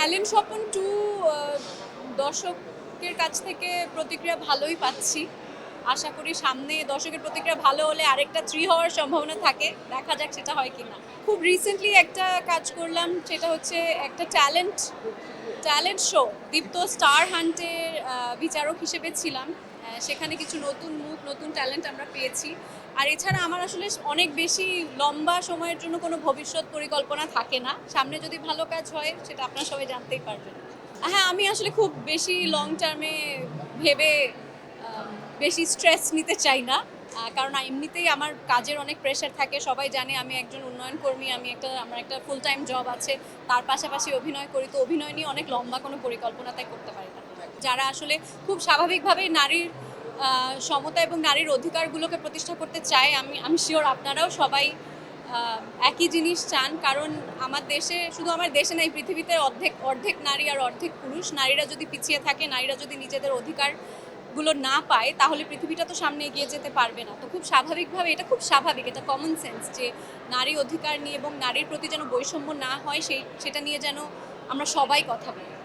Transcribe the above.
Talent Swapan two দর্শকের কাছ থেকে প্রতিক্রিয়া ভালোই পাচ্ছি। আশা করি সামনে দর্শকের প্রতিক্রিয়া ভালো হলে আরেকটা থ্রি হওয়ার সম্ভাবনা থাকে। দেখা যাক সেটা হয় কি না খুব রিসেন্টলি একটা কাজ করলাম, সেটা হচ্ছে একটা talent talent show Deepto star হান্টের বিচারক হিসেবে ছিলাম। সেখানে কিছু নতুন মুখ, নতুন ট্যালেন্ট আমরা পেয়েছি। আর এছাড়া আমার আসলে অনেক বেশি লম্বা সময়ের জন্য কোনো ভবিষ্যৎ পরিকল্পনা থাকে না। সামনে যদি ভালো কাজ হয়, সেটা আপনারা সবাই জানতেই পারবেন। হ্যাঁ আমি আসলে খুব বেশি লং টার্মে ভেবে বেশি স্ট্রেস নিতে চাই না। কারণ এমনিতেই আমার কাজের অনেক প্রেশার থাকে। সবাই জানে আমি একজন উন্নয়ন কর্মী, আমি একটা, আমার একটা ফুল টাইম জব আছে। তার পাশাপাশি অভিনয় করি। তো অভিনয় নিয়ে অনেক লম্বা কোনো পরিকল্পনা তাই করতে পারি না। যারা আসলে খুব স্বাভাবিকভাবে নারীর সমতা এবং নারীর অধিকারগুলোকে প্রতিষ্ঠা করতে চায়, আমি আমি শিওর আপনারাও সবাই একই জিনিস চান। কারণ আমার দেশে, শুধু আমার দেশে নাই পৃথিবীতে অর্ধেক অর্ধেক নারী আর অর্ধেক পুরুষ। নারীরা যদি পিছিয়ে থাকে, নারীরা যদি নিজেদের অধিকারগুলো না পায়, তাহলে পৃথিবীটা তো সামনে এগিয়ে যেতে পারবে না। তো খুব স্বাভাবিকভাবে, এটা খুব স্বাভাবিক, এটা কমন সেন্স যে নারী অধিকার নিয়ে এবং নারীর প্রতি যেন বৈষম্য না হয়, সেই, সেটা নিয়ে যেন আমরা সবাই কথা বলি।